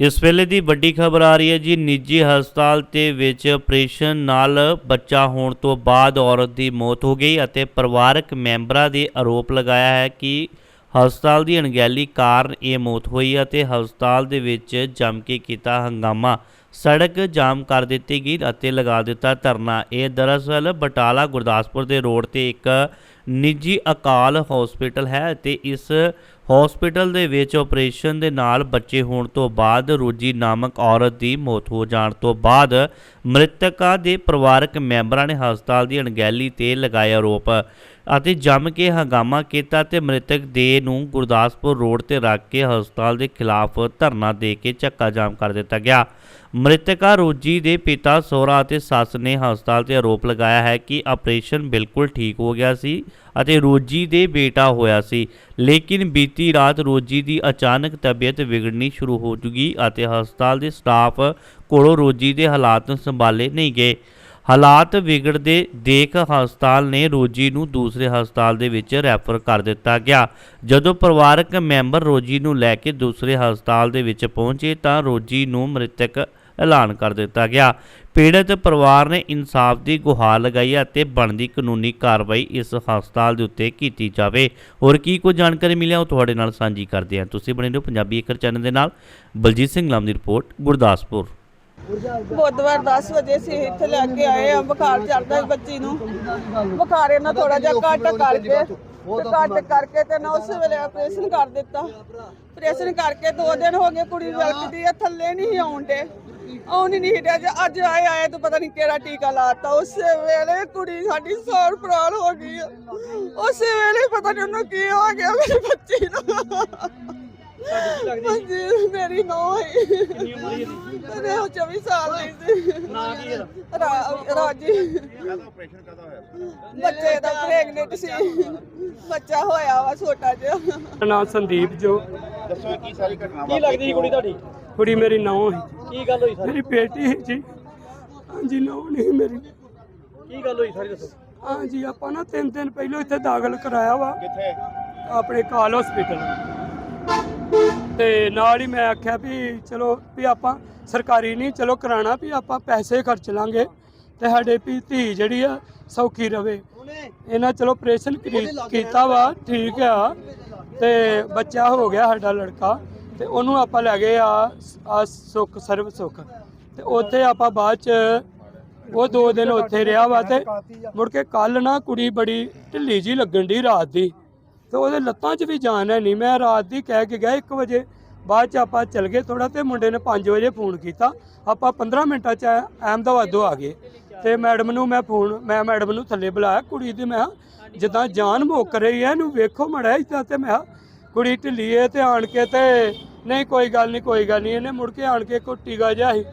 ਇਸ ਵੇਲੇ ਦੀ ਵੱਡੀ ਖਬਰ ਆ ਰਹੀ ਹੈ ਜੀ, ਨਿੱਜੀ ਹਸਪਤਾਲ ਦੇ ਵਿੱਚ ਆਪਰੇਸ਼ਨ ਨਾਲ ਬੱਚਾ ਹੋਣ ਤੋਂ ਬਾਅਦ ਔਰਤ ਦੀ ਮੌਤ ਹੋ ਗਈ ਅਤੇ ਪਰਿਵਾਰਕ ਮੈਂਬਰਾਂ ਦੇ ਆਰੋਪ ਲਗਾਇਆ ਹੈ ਕਿ ਹਸਪਤਾਲ ਦੀ ਅਣਗਹਿਲੀ ਕਾਰਨ ਇਹ ਮੌਤ ਹੋਈ ਅਤੇ ਹਸਪਤਾਲ ਦੇ ਵਿੱਚ ਜੰਮ ਕੇ ਕੀਤਾ ਹੰਗਾਮਾ। ਸੜਕ ਜਾਮ ਕਰ ਦਿੱਤੀ ਗਈ ਅਤੇ ਲਗਾ ਦਿੱਤਾ ਧਰਨਾ। ਇਹ ਦਰਅਸਲ ਬਟਾਲਾ ਗੁਰਦਾਸਪੁਰ ਦੇ ਰੋਡ ਤੇ ਇੱਕ ਨਿੱਜੀ ਅਕਾਲ ਹਸਪੀਟਲ ਹੈ ਅਤੇ ਇਸ ਹਸਪੀਟਲ ਦੇ ਵਿੱਚ ਆਪਰੇਸ਼ਨ ਦੇ ਨਾਲ ਬੱਚੇ ਹੋਣ ਤੋਂ ਬਾਅਦ ਰੋਜੀ ਨਾਮਕ ਔਰਤ ਦੀ ਮੌਤ ਹੋ ਜਾਣ ਤੋਂ ਬਾਅਦ ਮ੍ਰਿਤਕਾ ਦੇ ਪਰਿਵਾਰਕ ਮੈਂਬਰਾਂ ਨੇ ਹਸਪਤਾਲ ਦੀ ਅਣਗਹਿਲੀ ਤੇ ਲਗਾਏ ਆਰੋਪ। ਅਤੇ ਜੰਮ ਕੇ ਹੰਗਾਮਾ ਕੀਤਾ ਤੇ ਮ੍ਰਿਤਕ ਦੇ ਨੂੰ ਗੁਰਦਾਸਪੁਰ ਰੋਡ ਤੇ ਰੱਖ ਕੇ ਹਸਪਤਾਲ ਦੇ ਖਿਲਾਫ ਧਰਨਾ ਦੇ ਕੇ ਚੱਕਾ ਜਾਮ ਕਰ ਦਿੱਤਾ ਗਿਆ। ਮ੍ਰਿਤਕਾ ਰੋਜੀ ਦੇ ਪਿਤਾ, ਸੋਹਰਾ ਅਤੇ ਸੱਸ ਨੇ ਹਸਪਤਾਲ ਤੇ ਆਰੋਪ ਲਗਾਇਆ ਹੈ ਕਿ ਆਪਰੇਸ਼ਨ ਬਿਲਕੁਲ ਠੀਕ ਹੋ ਗਿਆ ਸੀ ਅਤੇ ਰੋਜੀ ਦੇ ਬੇਟਾ ਹੋਇਆ ਸੀ। ਲੇਕਿਨ ਬੀਤੀ ਰਾਤ ਰੋਜੀ ਦੀ ਅਚਾਨਕ ਤਬੀਅਤ ਵਿਗੜਨੀ ਸ਼ੁਰੂ ਹੋ ਚੁੱਕੀ ਅਤੇ ਹਸਪਤਾਲ ਦੇ ਸਟਾਫ ਕੋਲੋਂ ਰੋਜੀ ਦੇ ਹਾਲਾਤ ਨੂੰ ਸੰਭਾਲੇ ਨਹੀਂ ਗਏ। ਹਾਲਾਤ ਵਿਗੜਦੇ ਦੇਖ ਹਸਪਤਾਲ ਨੇ ਰੋਜੀ ਨੂੰ ਦੂਸਰੇ ਹਸਪਤਾਲ ਦੇ ਵਿੱਚ ਰੈਫਰ ਕਰ ਦਿੱਤਾ ਗਿਆ। ਜਦੋਂ ਪਰਿਵਾਰਕ ਮੈਂਬਰ ਰੋਜੀ ਨੂੰ ਲੈ ਕੇ ਦੂਸਰੇ ਹਸਪਤਾਲ ਦੇ ਵਿੱਚ ਪਹੁੰਚੇ ਤਾਂ ਰੋਜੀ ਨੂੰ ਮ੍ਰਿਤਕ ਐਲਾਨ ਕਰ ਦਿੱਤਾ ਗਿਆ। ਪੀੜਤ ਪਰਿਵਾਰ ਨੇ ਇਨਸਾਫ ਦੀ ਗੁਹਾਰ ਲਗਾਈ ਅਤੇ ਬਣਦੀ ਕਾਨੂੰਨੀ ਕਾਰਵਾਈ ਇਸ ਹਸਪਤਾਲ ਦੇ ਉੱਤੇ ਕੀਤੀ ਜਾਵੇ। ਹੋਰ ਕੀ ਕੋਈ ਜਾਣਕਾਰੀ ਮਿਲਿਆ ਉਹ ਤੁਹਾਡੇ ਨਾਲ ਸਾਂਝੀ ਕਰਦੇ ਹਾਂ। ਤੁਸੀਂ ਬਣੇ ਰਹੋ ਪੰਜਾਬੀ ਏਕਰ ਚੈਨਲ ਦੇ ਨਾਲ। ਬਲਜੀਤ ਸਿੰਘ ਲਾਮ ਦੀ ਰਿਪੋਰਟ, ਗੁਰਦਾਸਪੁਰ। ਬੁੱਧਵਾਰ 10 ਵਜੇ ਸੀ ਇੱਥੇ ਲੈ ਕੇ ਆਏ ਆ, ਬੁਖਾਰ ਚੜਦਾ ਸੀ ਬੱਚੀ ਨੂੰ। ਬੁਖਾਰ ਇਹਨਾਂ ਥੋੜਾ ਜਿਹਾ ਘੱਟ ਕਰਕੇ, ਤੇ ਘੱਟ ਕਰਕੇ ਤੇ ਨਾ ਉਸ ਵੇਲੇ ਆਪਰੇਸ਼ਨ ਕਰ ਦਿੱਤਾ। ਆਪਰੇਸ਼ਨ ਕਰਕੇ 2 ਦਿਨ ਹੋ ਗਏ ਕੁੜੀ ਵਲਕਦੀ ਆ, ਥੱਲੇ ਨਹੀਂ ਆਉਣ ਦੇ। ਆਉਣ ਨਹੀਂ ਡਿਆ ਜੇ ਅੱਜ ਆਏ ਆਏ ਤਾਂ ਪਤਾ ਨਹੀਂ ਕਿਹੜਾ ਟੀਕਾ ਲਾਤਾ। ਉਸ ਵੇਲੇ ਕੁੜੀ ਸਾਡੀ ਸੌਰ ਪ੍ਰਾਣ ਹੋ ਗਈ। ਆ। ਉਸ ਵੇਲੇ ਪਤਾ ਨਹੀਂ ਉਹਨੂੰ ਕੀ ਹੋ ਗਿਆ, ਮੇਰੀ ਬੱਚੀ ਨੂੰ। ਹਾਂਜੀ ਮੇਰੀ ਨੌਂ ਹੈ ਕਿੰਨੀ ਉਮਰ ਹੈ ਇਹਦੀ? ਤੇ ਉਹ 24 ਸਾਲ ਦੀ ਸੀ। ਨਾਂ ਕੀ ਹੈ ਰਾ- ਰਾਜੀ। ਬੱਚੇ ਦਾ ਪ੍ਰੈਗਨੈਂਟ ਸੀ। ਬੱਚਾ ਹੋਇਆ ਵਾ ਛੋਟਾ ਜਿਹਾ। ਮੇਰਾ ਨਾਮ ਸੰਦੀਪ ਜੋ। ਦੱਸੋ ਕੀ ਸਾਰੀ ਘਟਨਾ ਕੀ ਲੱਗਦੀ ਸੀ ਕੁੜੀ ਤੁਹਾਡੀ? ਕੁੜੀ ਮੇਰੀ ਨੌਂ ਹੈ ਕੀ ਗੱਲ ਹੋਈ ਸਾਰੀ? ਮੇਰੀ ਬੇਟੀ ਹੈ ਜੀ। ਹਾਂਜੀ ਨੌਂ ਨਹੀਂ ਮੇਰੀ। ਕੀ ਗੱਲ ਹੋਈ ਸਾਰੀ ਦੱਸੋ? ਹਾਂਜੀ ਆਪਾਂ ਨਾ ਤਿੰਨ ਦਿਨ ਪਹਿਲਾਂ ਇੱਥੇ ਦਾਖਲ ਕਰਾਇਆ ਵਾ। ਕਿੱਥੇ? ਆਪਣੇ ਕਾਲ ਹਸਪੀਟਲ ਤੇ ਨਾਲ ਹੀ ਮੈਂ ਆਖਿਆ ਵੀ ਚਲੋ ਵੀ ਆਪਾਂ ਸਰਕਾਰੀ ਨਹੀਂ ਚਲੋ ਕਰਾਣਾ ਵੀ ਆਪਾਂ ਪੈਸੇ ਖਰਚ ਲਾਂਗੇ ਤੇ ਸਾਡੇ ਵੀ ਧੀ ਜਿਹੜੀ ਆ ਸੌਖੀ ਰਵੇ। ਇਹਨਾਂ ਚਲੋ ਆਪਰੇਸ਼ਨ ਕੀਤਾ ਵਾ ਠੀਕ ਆ। ਤੇ ਬੱਚਾ ਹੋ ਗਿਆ ਸਾਡਾ ਲੜਕਾ ਤੇ ਉਹਨੂੰ ਆਪਾਂ ਲੈ ਗਏ ਆ ਆ ਸੁੱਖ ਸਰਵ ਸੁੱਖ। ਤੇ ਉੱਥੇ ਆਪਾਂ ਬਾਅਦ ਚ ਉਹ ਦੋ ਦਿਨ ਉੱਥੇ ਰਿਹਾ ਵਾ ਤੇ ਮੁੜ ਕੇ ਕੱਲ ਨਾ ਕੁੜੀ ਬੜੀ ਢਿੱਲੀ ਜੀ ਲੱਗਣ ਦੀ ਰਾਤ ਦੀ। ਤੇ ਉਹਦੇ ਲੱਤਾਂ 'ਚ ਵੀ ਜਾਨ ਹੈ ਨਹੀਂ। ਮੈਂ ਰਾਤ ਦੀ ਕਹਿ ਕੇ ਗਿਆ 1 ਵਜੇ ਬਾਅਦ 'ਚ ਆਪਾਂ ਚੱਲ ਗਏ ਥੋੜਾ ਤੇ ਮੁੰਡੇ ਨੇ 5 ਵਜੇ ਫੋਨ ਕੀਤਾ। ਆਪਾਂ 15 ਮਿੰਟਾਂ 'ਚ ਅਹਿਮਦਾਬਾਦੋਂ ਆ ਗਏ। ਤੇ ਮੈਡਮ ਨੂੰ ਮੈਂ ਫੋਨ ਮੈਂ ਮੈਡਮ ਨੂੰ ਥੱਲੇ ਬੁਲਾਇਆ ਕੁੜੀ ਦੀ ਮੈਂ ਕਿਹਾ, ਜਿੱਦਾਂ ਜਾਨ ਮੁੱਕ ਰਹੀ ਹੈ ਇਹਨੂੰ ਵੇਖੋ ਮੜਾ ਇਦਾਂ ਤੇ ਮੈਂ ਕਿਹਾ, ਕੁੜੀ ਢਿੱਲੀ ਹੈ ਤੇ ਆਣ ਕੇ ਤੇ ਨਹੀਂ ਕੋਈ ਗੱਲ ਨਹੀਂ ਕੋਈ ਗੱਲ ਨਹੀਂ। ਇਹਨੇ ਮੁੜ ਕੇ ਆਣ ਕੇ ਕੋ ਟੀਕਾ ਜਿਹਾ ਸੀ।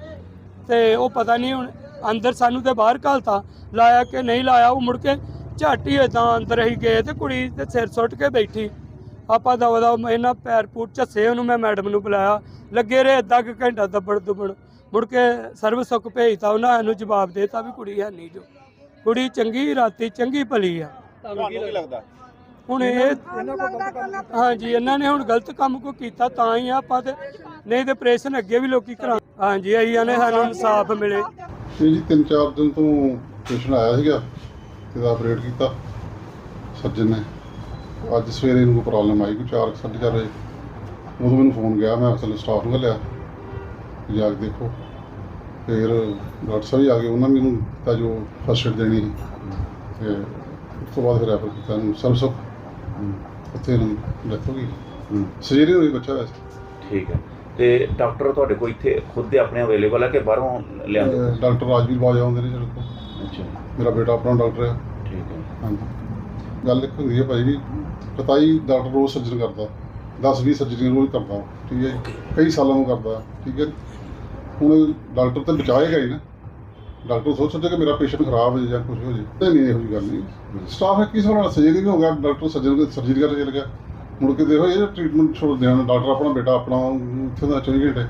ਤੇ ਉਹ ਪਤਾ ਨਹੀਂ ਹੁਣ ਅੰਦਰ ਸਾਨੂੰ ਤੇ ਬਾਹਰ ਘਾਲਤਾ। ਲਾਇਆ ਕਿ ਨਹੀਂ ਲਾਇਆ ਉਹ ਮੁੜ ਕੇ ਝਾਟੀ ਏਦਾਂ ਅੰਦਰ ਹੀ ਗਏ ਤੇ ਕੁੜੀ ਤੇ ਸਿਰ ਸੁੱਟ ਕੇ ਬੈਠੀ। ਆਪਾਂ ਦਵਾ ਦਾ ਇਹਨਾਂ ਪੈਰ ਪੂਰ ਝੱਸੇ ਉਹਨੂੰ ਮੈਂ ਮੈਡਮ ਨੂੰ ਬੁਲਾਇਆ। ਲੱਗੇ ਰਹੇ ਅੱਧਾ ਕੁ ਘੰਟਾ ਦੱਬੜ ਦੁਬੜ ਮੁੜ ਕੇ ਸਰਵ ਸੁੱਖ ਭੇਜਤਾ ਉਹਨਾਂ ਨੂੰ ਜਵਾਬ ਦੇਤਾ ਵੀ ਕੁੜੀ ਹੈ ਨਹੀਂ ਜੋ। ਕੁੜੀ ਚੰਗੀ ਰਾਤੀ ਚੰਗੀ ਭਲੀ ਆ। ਤੁਹਾਨੂੰ ਕੀ ਲੱਗਦਾ? ਹੁਣ ਇਹ ਹਾਂਜੀ ਇਹਨਾਂ ਨੇ ਹੁਣ ਗਲਤ ਕੰਮ ਕੋ ਕੀਤਾ ਤਾਂ ਹੀ ਆ ਆਪਾਂ ਤੇ ਨਹੀਂ ਤੇ ਆਪਰੇਸ਼ਨ ਅੱਗੇ ਵੀ ਲੋਕੀ ਕਰਾ ਹਾਂਜੀ ਆਈਆਂ ਨੇ ਸਾਨੂੰ ਇਨਸਾਫ ਮਿਲੇ। ਜੀ ਤਿੰਨ ਚਾਰ ਦਿਨ ਤੋਂ ਪੇਸ਼ੈਂਟ ਆਇਆ ਸੀਗਾ। ਤੇ ਦਾ ਆਪਰੇਟ ਕੀਤਾ। ਸਰਜਨ ਨੇ। ਅੱਜ ਸਵੇਰੇ ਇਹਨੂੰ ਕੋਈ ਪ੍ਰੋਬਲਮ ਆਈ ਕੋਈ 4 ਸਾਢੇ ਚਾਰ ਵਜੇ। ਉਦੋਂ ਮੈਨੂੰ ਫੋਨ ਗਿਆ ਮੈਂ ਅਸਲ ਸਟਾਫ ਨੂੰ ਘੱਲਿਆ ਵੀ ਜਾ ਕੇ ਦੇਖੋ। ਫਿਰ ਡਾਕਟਰ ਸਾਹਿਬ ਵੀ ਆ ਗਏ ਉਹਨਾਂ ਨੇ ਮੈਨੂੰ ਦਿੱਤਾ ਜੋ ਫਸਟ ਏਡ ਦੇਣੀ ਸੀ। ਤੇ ਉਸ ਤੋਂ ਬਾਅਦ ਫਿਰ ਰੈਫਰ ਕੀਤਾ ਇਹਨੂੰ ਸਰਸੁਖ ਉੱਥੇ ਇਹਨੂੰ ਡੈਥ ਹੋ ਸਜੇਰੀ ਹੋਈ ਬੱਚਾ ਵੈਸੇ। ਠੀਕ ਹੈ। ਤੇ ਡਾਕਟਰ ਤੁਹਾਡੇ ਕੋਲ ਇੱਥੇ ਖੁਦ ਦੇ ਆਪਣੇ ਅਵੇਲੇਬਲ ਹੈ ਕਿ ਬਾਹਰੋਂ ਲਿਆਂਦੇ? ਡਾਕਟਰ ਰਾਜਵੀਰ ਬਾਜਾ ਆਉਂਦੇ ਨੇ ਜਿਹੜੇ ਕੋਲ। ਅੱਛਾ। ਮੇਰਾ ਬੇਟਾ ਆਪਣਾ ਡਾਕਟਰ ਹੈ। ਠੀਕ ਹੈ। ਹਾਂਜੀ। ਗੱਲ ਇੱਕ ਹੁੰਦੀ ਹੈ ਭਾਈ ਵੀ ਪਤਾ ਹੀ ਡਾਕਟਰ ਰੋਜ਼ ਸਰਜਨ ਕਰਦਾ 10 20 ਸਰਜਰੀਆਂ ਰੋਜ਼ ਕਰਦਾ ਠੀਕ ਹੈ ਜੀ। ਕਈ ਸਾਲਾਂ ਤੋਂ ਕਰਦਾ ਠੀਕ ਹੈ ਹੁਣ ਡਾਕਟਰ ਤਾਂ ਬਚਾਏਗਾ ਹੀ ਨਾ। ਡਾਕਟਰ ਸੋਚ ਸਕਦੇ ਕਿ ਮੇਰਾ ਪੇਸ਼ੈਂਟ ਖਰਾਬ ਹੋ ਜਾਏ ਜਾਂ ਕੁਝ ਹੋ ਜਾਏ ਨਹੀਂ ਨਹੀਂ ਇਹੋ ਜਿਹੀ ਗੱਲ ਨਹੀਂ। ਸਟਾਫ ਹੈ ਕਿਸ ਵਾਲਾ ਸਰਜਰੀ ਵੀ ਹੋ ਗਿਆ ਡਾਕਟਰ ਸਰਜਨ ਸਰਜਰੀ ਕਰਨ ਚਲ ਗਿਆ। ਮੁੜ ਕੇ ਦੇਖੋ ਇਹ ਟ੍ਰੀਟਮੈਂਟ ਛੋੜ ਦੇਣਾ ਡਾਕਟਰ ਆਪਣਾ ਬੇਟਾ ਆਪਣਾ ਉੱਥੇ ਦਾ 24 ਘੰਟੇ।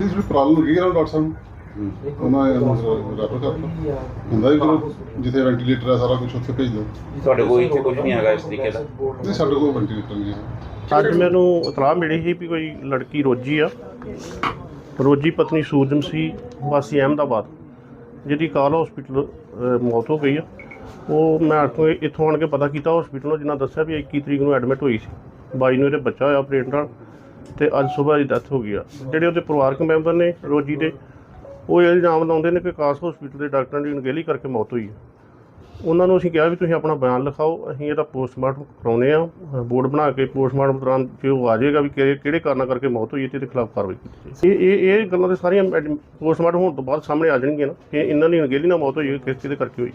ਇਸ ਵੀ ਪ੍ਰੋਬਲਮ ਹੈਗੀ ਹੈ ਡਾਕਟਰ ਸਾਹਿਬ ਨੂੰ? ਉਹਨਾਂ ਨੇ ਰੈਫਰ ਕਰਤਾ ਹੁੰਦਾ ਵੀ ਚਲੋ ਜਿੱਥੇ ਵੈਂਟੀਲੇਟਰ ਹੈ ਸਾਰਾ ਕੁਝ ਉੱਥੇ ਭੇਜ ਦਿਓ। ਤੁਹਾਡੇ ਕੋਲ ਇੱਥੇ ਕੁਝ ਨਹੀਂ ਹੈਗਾ ਇਸ ਤਰੀਕੇ ਦਾ। ਨਹੀਂ ਸਾਡੇ ਕੋਲ ਵੈਂਟੀਲੇਟਰ ਨਹੀਂ ਹੈ। ਅੱਜ ਮੈਨੂੰ ਇਤਲਾਹ ਮਿਲੀ ਸੀ ਵੀ ਕੋਈ ਲੜਕੀ ਰੋਜੀ ਆ। ਰੋਜੀ ਪਤਨੀ ਸੂਰਜਮ ਸੀ ਵਾਸੀ ਅਹਿਮਦਾਬਾਦ ਜਿਹਦੀ ਕਾਲ ਹਸਪੀਟਲ ਮੌਤ ਹੋ ਗਈ ਆ। ਉਹ ਮੈਂ ਇੱਥੋਂ ਇੱਥੋਂ ਆਣ ਕੇ ਪਤਾ ਕੀਤਾ ਹਸਪੀਟਲੋਂ ਜਿਨ੍ਹਾਂ ਦੱਸਿਆ ਵੀ 21 ਤਰੀਕ ਨੂੰ ਐਡਮਿਟ ਹੋਈ ਸੀ। 22 ਨੂੰ ਇਹਦੇ ਬੱਚਾ ਹੋਇਆ ਆਪਰੇਟ ਨਾਲ ਤੇ ਅੱਜ ਸਵੇਰ ਦੀ ਡੈਥ ਹੋ ਗਈ ਆ। ਜਿਹੜੇ ਉਹਦੇ ਪਰਿਵਾਰਕ ਮੈਂਬਰ ਨੇ ਰੋਜੀ ਦੇ ਉਹ ਇਹ ਇਲਜ਼ਾਮ ਲਾਉਂਦੇ ਨੇ ਕਿ ਕਾਸ ਹਸਪੀਟਲ ਦੇ ਡਾਕਟਰਾਂ ਦੀ ਅਣਗਹਿਲੀ ਕਰਕੇ ਮੌਤ ਹੋਈ ਹੈ। ਉਹਨਾਂ ਨੂੰ ਅਸੀਂ ਕਿਹਾ ਵੀ ਤੁਸੀਂ ਆਪਣਾ ਬਿਆਨ ਲਿਖਾਓ, ਅਸੀਂ ਇਹਦਾ ਪੋਸਟਮਾਰਟਮ ਕਰਾਉਨੇ ਆ ਬੋਰਡ ਬਣਾ ਕੇ ਪੋਸਟਮਾਰਟਮ ਦੌਰਾਨ ਜੇ ਉਹ ਆ ਜਾਏਗਾ ਵੀ ਕਿਹੜੇ ਕਿਹੜੇ ਕਾਰਨਾਂ ਕਰਕੇ ਮੌਤ ਹੋਈ ਹੈ ਤੇ ਇਹਦੇ ਖਿਲਾਫ ਕਾਰਵਾਈ ਕੀਤੀ ਜਾਏ ਇਹ ਇਹ ਇਹ ਗੱਲਾਂ ਤੇ ਸਾਰੀਆਂ ਪੋਸਟਮਾਰਟਮ ਹੋਣ ਤੋਂ ਬਾਅਦ ਸਾਹਮਣੇ ਆ ਜਾਣਗੀਆਂ ਨਾ ਕਿ ਇਹਨਾਂ ਦੀ ਅਣਗਹਿਲੀ ਨਾਲ ਮੌਤ ਹੋਈ ਹੈ, ਕਿਸ ਚੀਜ਼ ਦੇ ਕਰਕੇ ਹੋਈ